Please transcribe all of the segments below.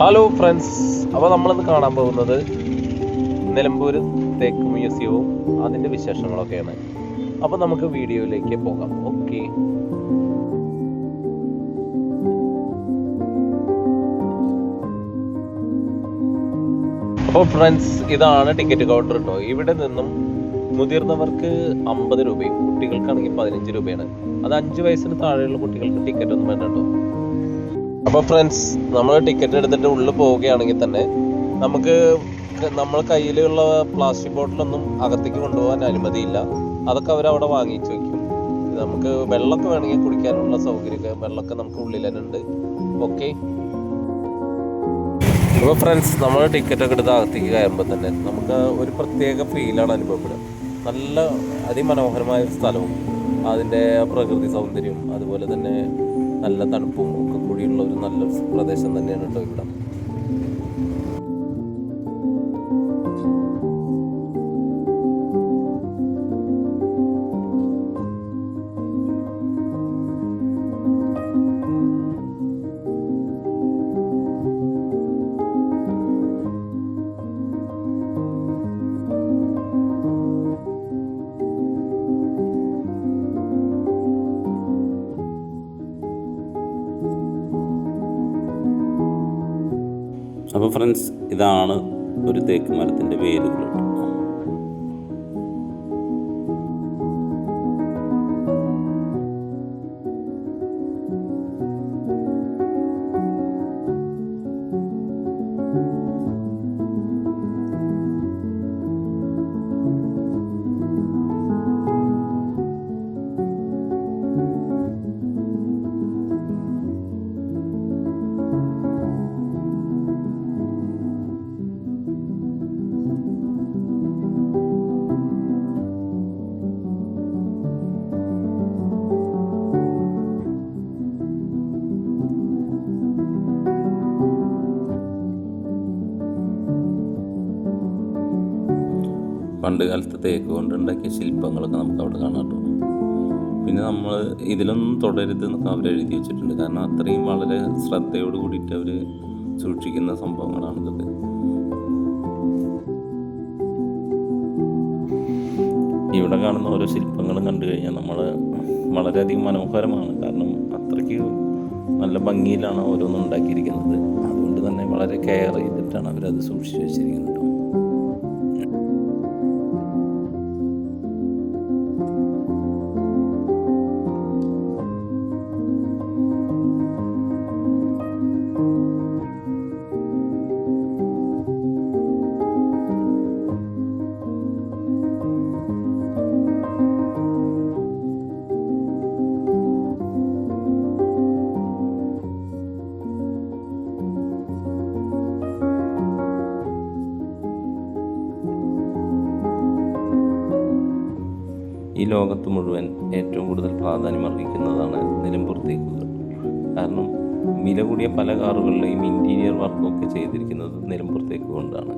Hello friends അപ്പോൾ നമ്മളിന്ന് കാണാൻ പോകുന്നത് നിലമ്പൂർ തേക്ക് മ്യൂസിയവും അതിന്റെ വിശേഷങ്ങളൊക്കെയാണ്. അപ്പോൾ നമുക്ക് വീഡിയോയിലേക്ക് പോകാം. ഓക്കെ അപ്പോൾ ഫ്രണ്ട്സ് ഇതാണ് ടിക്കറ്റ് കൗണ്ടർ കേട്ടോ ഇവിടെ നിന്നും മുതിർന്നവർക്ക് അമ്പത് രൂപയും കുട്ടികൾക്കാണെങ്കിൽ പതിനഞ്ച് രൂപയാണ്. അത് അഞ്ച് വയസ്സിന് താഴെയുള്ള കുട്ടികൾക്ക് ടിക്കറ്റ് ഒന്നും വേണ്ട കേട്ടോ അപ്പോൾ ഫ്രണ്ട്സ് നമ്മൾ ടിക്കറ്റ് എടുത്തിട്ട് ഉള്ളിൽ പോവുകയാണെങ്കിൽ തന്നെ നമുക്ക് നമ്മൾ കയ്യിലുള്ള പ്ലാസ്റ്റിക് ബോട്ടിലൊന്നും അകത്തേക്ക് കൊണ്ടുപോകാൻ അനുമതിയില്ല. അതൊക്കെ അവരവിടെ വാങ്ങിച്ചു വെക്കും. നമുക്ക് വെള്ളമൊക്കെ വേണമെങ്കിൽ കുടിക്കാനുള്ള സൗകര്യമൊക്കെ വെള്ളമൊക്കെ നമുക്ക് ഉള്ളിൽ തന്നെ ഉണ്ട്. ഓക്കെ അപ്പോൾ ഫ്രണ്ട്സ് നമ്മൾ ടിക്കറ്റ് ഒക്കെ എടുത്ത് അകത്തേക്ക് കയറുമ്പോൾ തന്നെ നമുക്ക് ഒരു പ്രത്യേക ഫീലാണ് അനുഭവപ്പെടുക. നല്ല അതിമനോഹരമായ സ്ഥലവും അതിന്റെ പ്രകൃതി സൗന്ദര്യവും അതുപോലെ തന്നെ നല്ല തണുപ്പും നല്ല പ്രദേശം തന്നെയാണ് കേട്ടോ ഇവിടെ. അപ്പോൾ ഫ്രണ്ട്സ് ഇതാണ് ഒരു തേക്ക് മരത്തിന്റെ വേരുകൾ പണ്ട് കാലത്ത് തേക്ക് കൊണ്ടുണ്ടാക്കിയ ശില്പങ്ങളൊക്കെ നമുക്ക് അവിടെ കാണാം കേട്ടോ പിന്നെ നമ്മൾ ഇതിലൊന്നും തുടരുത് എന്നൊക്കെ അവർ എഴുതി വെച്ചിട്ടുണ്ട്. കാരണം അത്രയും വളരെ ശ്രദ്ധയോട് കൂടിയിട്ട് അവർ സൂക്ഷിക്കുന്ന സംഭവങ്ങളാണ് ഇതൊക്കെ. ഇവിടെ കാണുന്ന ഓരോ ശില്പങ്ങളും കണ്ടു കഴിഞ്ഞാൽ നമ്മൾ വളരെയധികം മനോഹരമാണ്. കാരണം അത്രയ്ക്ക് നല്ല ഭംഗിയിലാണ് ഓരോന്നും ഉണ്ടാക്കിയിരിക്കുന്നത്. അതുകൊണ്ട് തന്നെ വളരെ കെയർ ചെയ്തിട്ടാണ് അവരത് സൂക്ഷിച്ചു വെച്ചിരിക്കുന്നത്. ലോകത്ത് മുഴുവൻ ഏറ്റവും കൂടുതൽ പ്രാധാന്യം അർഹിക്കുന്നതാണ് നിലമ്പൂർ തേക്കുകൾ. കാരണം വില കൂടിയ പല കാറുകളിലെയും ഇന്റീരിയർ വർക്കൊക്കെ ചെയ്തിരിക്കുന്നത് നിലമ്പൂർ തേക്ക് കൊണ്ടാണ്.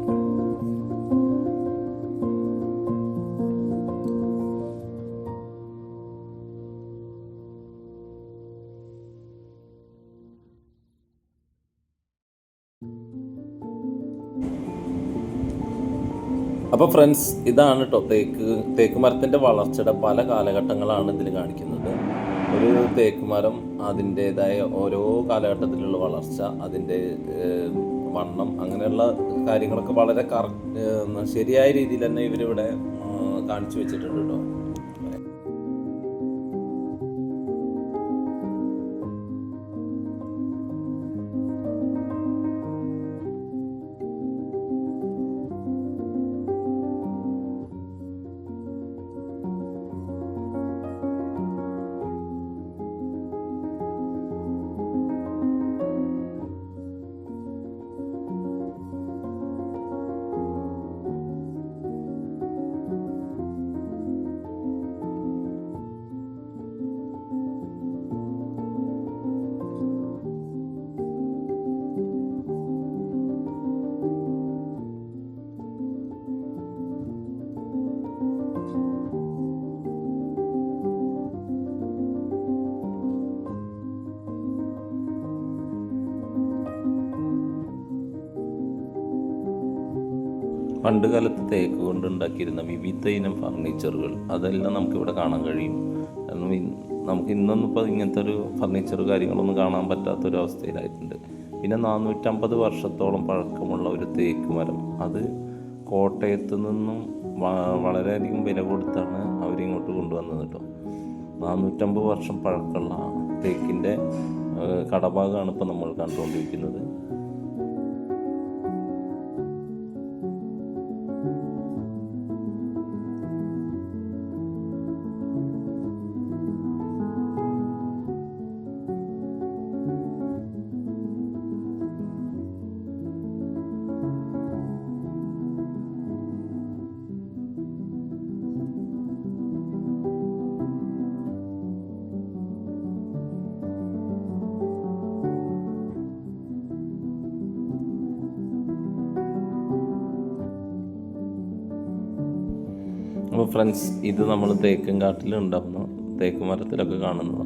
അപ്പോൾ ഫ്രണ്ട്സ് ഇതാണ് കേട്ടോ തേക്ക് തേക്ക് മരത്തിന്റെ വളർച്ചയുടെ പല കാലഘട്ടങ്ങളാണ് ഇതിൽ കാണിക്കുന്നത്. ഒരു തേക്ക് മരം അതിന്റേതായ ഓരോ കാലഘട്ടത്തിലുള്ള വളർച്ച അതിന്റെ വണ്ണം അങ്ങനെയുള്ള കാര്യങ്ങളൊക്കെ വളരെ കറക്റ്റ് ശരിയായ രീതിയിൽ തന്നെ ഇവരിവിടെ കാണിച്ചു വെച്ചിട്ടുണ്ട് കേട്ടോ പണ്ട് കാലത്ത് തേക്ക് കൊണ്ടുണ്ടാക്കിയിരുന്ന വിവിധ ഇനം ഫർണിച്ചറുകൾ അതെല്ലാം നമുക്കിവിടെ കാണാൻ കഴിയും. കാരണം നമുക്ക് ഇന്നൊന്നും ഇപ്പോൾ ഇങ്ങനത്തെ ഒരു ഫർണിച്ചർ കാര്യങ്ങളൊന്നും കാണാൻ പറ്റാത്തൊരു അവസ്ഥയിലായിട്ടുണ്ട് പിന്നെ നാനൂറ്റമ്പത് വർഷത്തോളം പഴക്കമുള്ള ഒരു തേക്ക് മരം. അത് കോട്ടയത്ത് നിന്നും വളരെയധികം വില കൊടുത്താണ് അവരിങ്ങോട്ട് കൊണ്ടുവന്നത് കേട്ടോ നാനൂറ്റമ്പത് വർഷം പഴക്കമുള്ള തേക്കിന്റെ കടഭാഗമാണ് ഇപ്പോൾ നമ്മൾ കണ്ടുകൊണ്ടിരിക്കുന്നത്. ഫ്രണ്ട്സ് ഇത് നമ്മൾ തേക്കും കാട്ടിൽ ഉണ്ടാകുന്ന തേക്ക് മരത്തിലൊക്കെ കാണുന്ന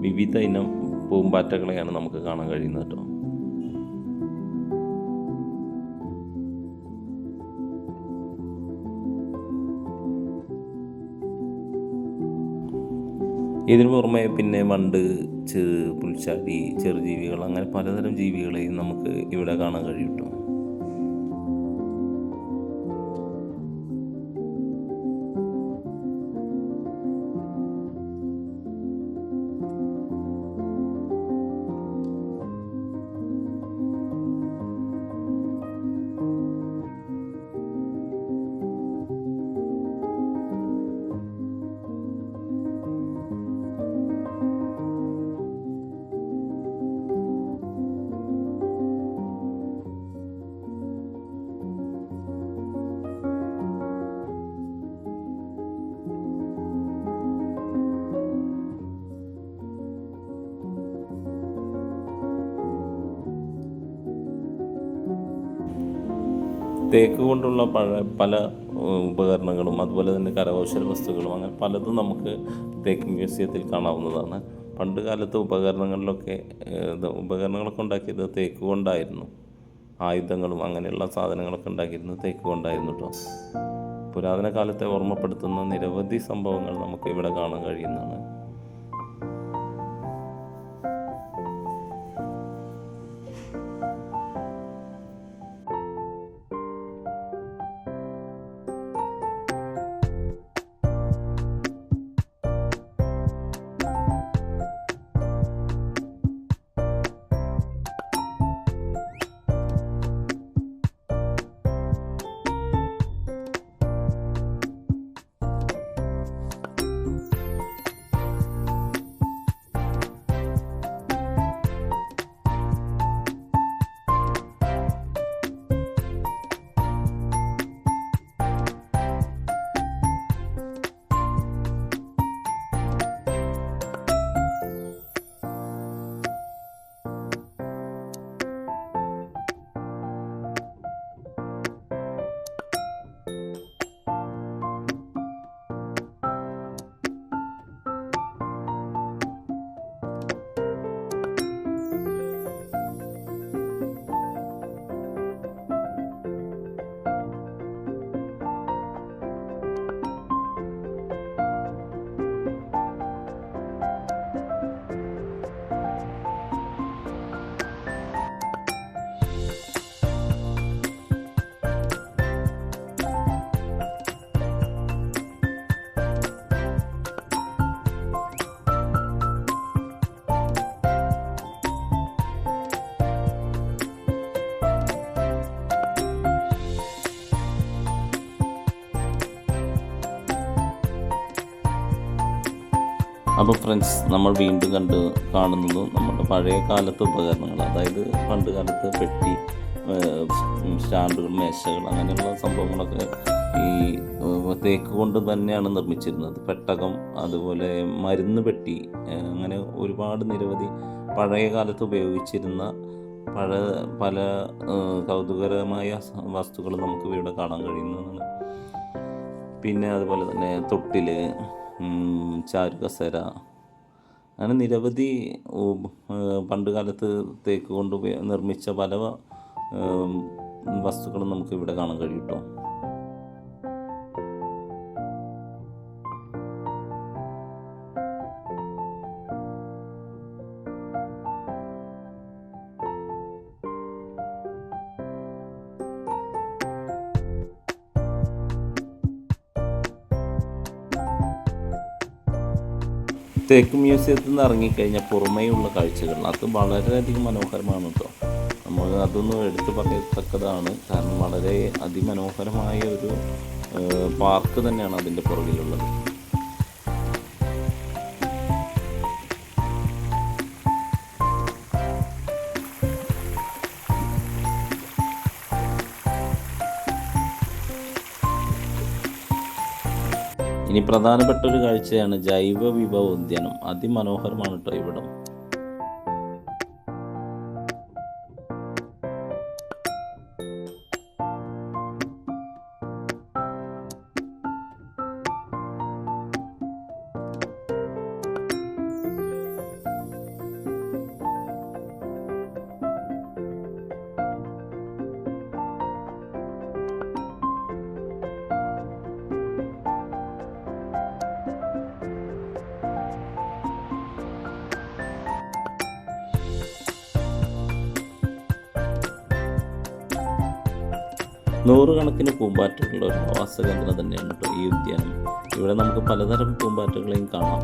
വിവിധ ഇനം പൂമ്പാറ്റകളെയാണ് നമുക്ക് കാണാൻ കഴിയുന്നത് കേട്ടോ. ഇതിനു പുറമെ പിന്നെ വണ്ട് ചെ പുൽച്ചാടി ചെറുജീവികൾ അങ്ങനെ പലതരം ജീവികളെയും നമുക്ക് ഇവിടെ കാണാൻ കഴിയും തേക്ക് കൊണ്ടുള്ള പഴ പല ഉപകരണങ്ങളും അതുപോലെ തന്നെ കരകൗശല വസ്തുക്കളും അങ്ങനെ പലതും നമുക്ക് തേക്ക് മ്യൂസിയത്തിൽ കാണാവുന്നതാണ്. പണ്ട് കാലത്ത് ഉപകരണങ്ങളിലൊക്കെ ഉപകരണങ്ങളൊക്കെ ഉണ്ടാക്കിയത് തേക്ക് കൊണ്ടായിരുന്നു. ആയുധങ്ങളും അങ്ങനെയുള്ള സാധനങ്ങളൊക്കെ ഉണ്ടാക്കിയിരുന്നത് തേക്ക് കൊണ്ടായിരുന്നു കേട്ടോ പുരാതന കാലത്തെ ഓർമ്മപ്പെടുത്തുന്ന നിരവധി സംഭവങ്ങൾ നമുക്ക് ഇവിടെ കാണാൻ കഴിയുന്നതാണ്. അപ്പോൾ ഫ്രണ്ട്സ് നമ്മൾ വീണ്ടും കണ്ട് കാണുന്നത് നമ്മുടെ പഴയ കാലത്തെ ഉപകരണങ്ങൾ. അതായത് പണ്ട് കാലത്ത് പെട്ടി സ്റ്റാൻഡുകൾ മേശകൾ അങ്ങനെയുള്ള സംഭവങ്ങളൊക്കെ ഈ തേക്ക് കൊണ്ട് തന്നെയാണ് നിർമ്മിച്ചിരുന്നത്. പെട്ടകം അതുപോലെ മരുന്ന് പെട്ടി അങ്ങനെ ഒരുപാട് നിരവധി പഴയ കാലത്ത് ഉപയോഗിച്ചിരുന്ന പഴ പല കൗതുകരമായ വസ്തുക്കൾ നമുക്ക് ഇവിടെ കാണാൻ കഴിയുന്നതാണ്. പിന്നെ അതുപോലെ തന്നെ തൊട്ടിൽ ചാരു കസേര. അങ്ങനെ നിരവധി പണ്ടുകാലത്ത് തേക്ക് കൊണ്ട് നിർമ്മിച്ച പല വസ്തുക്കളും നമുക്ക് ഇവിടെ കാണാൻ കഴിയും കേട്ടോ തേക്ക് മ്യൂസിയത്തിൽ നിന്ന് ഇറങ്ങിക്കഴിഞ്ഞാൽ പുറമേയുള്ള കാഴ്ചകൾ. അത് വളരെയധികം മനോഹരമാണ് കേട്ടോ നമ്മൾ അതൊന്നും എടുത്തു പറയത്തക്കതാണ്. കാരണം വളരെ അതിമനോഹരമായ ഒരു പാർക്ക് തന്നെയാണ് അതിന്റെ പുറകിലുള്ളത്. ഇനി പ്രധാനപ്പെട്ട ഒരു കാഴ്ചയാണ് ജൈവ വിഭവ ഉദ്യാനം അതിമനോഹരമാണ് കേട്ടോ ഇവിടം. നൂറുകണക്കിന് പൂമ്പാറ്റകളുടെ ഒരു ആവാസ കേന്ദ്രം തന്നെയാണ് കേട്ടോ ഈ ഉദ്യാനം. ഇവിടെ നമുക്ക് പലതരം പൂമ്പാറ്റകളെയും കാണാം.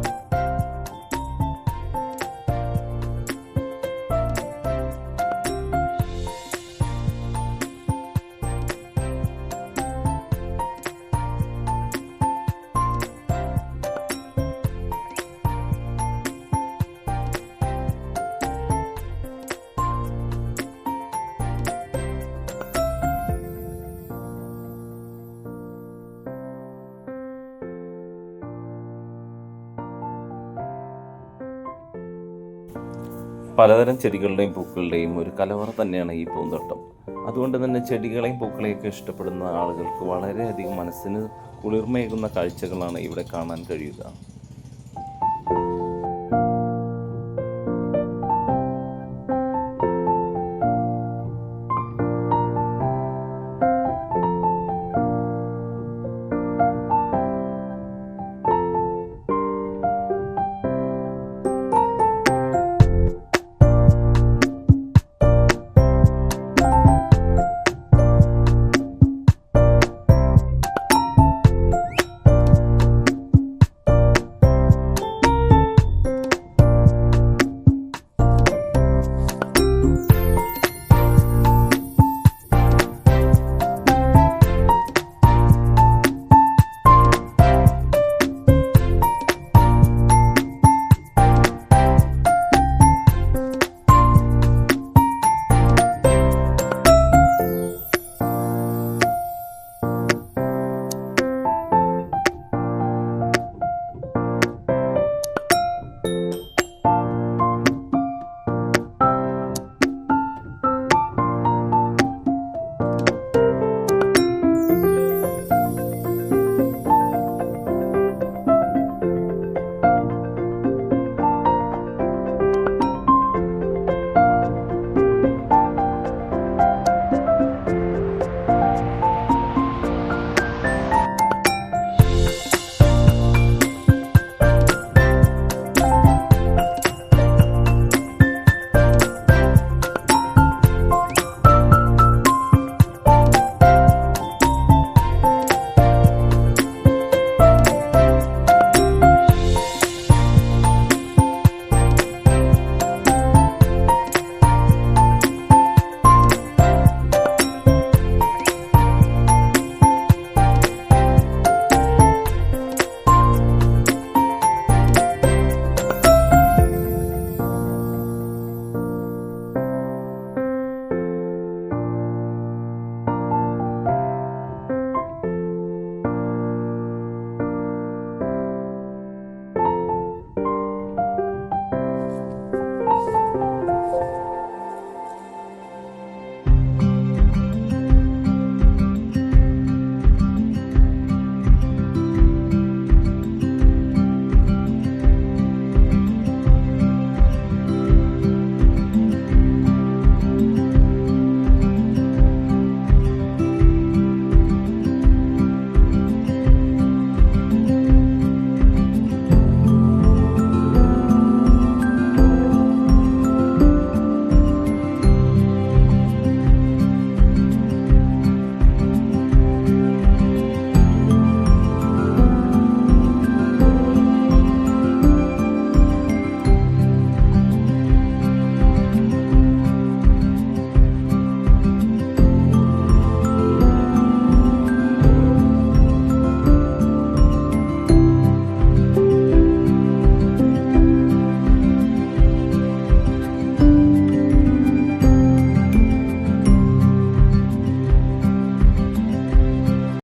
പലതരം ചെടികളുടെയും പൂക്കളുടെയും ഒരു കലവറ തന്നെയാണ് ഈ പൂന്തോട്ടം. അതുകൊണ്ട് തന്നെ ചെടികളെയും പൂക്കളെയൊക്കെ ഇഷ്ടപ്പെടുന്ന ആളുകൾക്ക് വളരെയധികം മനസ്സിന് കുളിർമയേകുന്ന കാഴ്ചകളാണ് ഇവിടെ കാണാൻ കഴിയുക.